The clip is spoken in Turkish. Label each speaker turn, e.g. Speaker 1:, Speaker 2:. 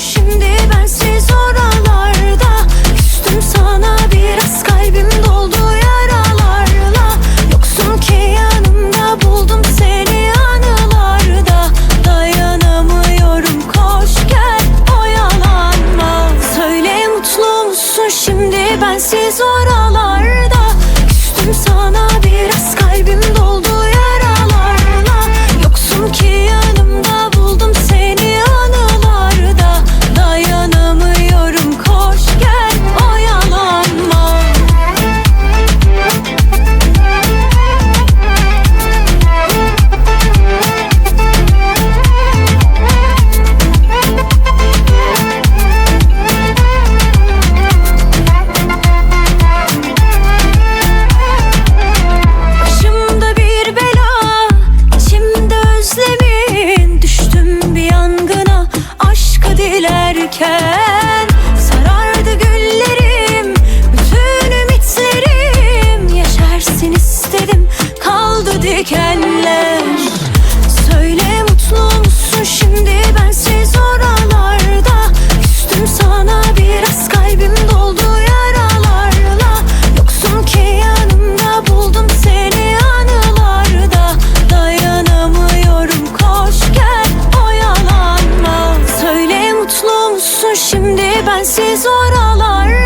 Speaker 1: şimdi bensiz oralarda. Üstüm sana biraz kalbim doldu yaralarla. Yoksun ki yanımda buldum seni anılarda. Dayanamıyorum koş gel oyalanma. Söyle mutlu musun şimdi bensiz oralarda? Üstüm sana dikenler Söyle mutlu musun şimdi? Bensiz oralarda Üstüm sana. Biraz kalbim doldu yaralarla. Yoksun ki yanımda buldum seni anılarda. Dayanamıyorum koş gel oyalanma. Söyle mutlu musun şimdi? Bensiz oralarda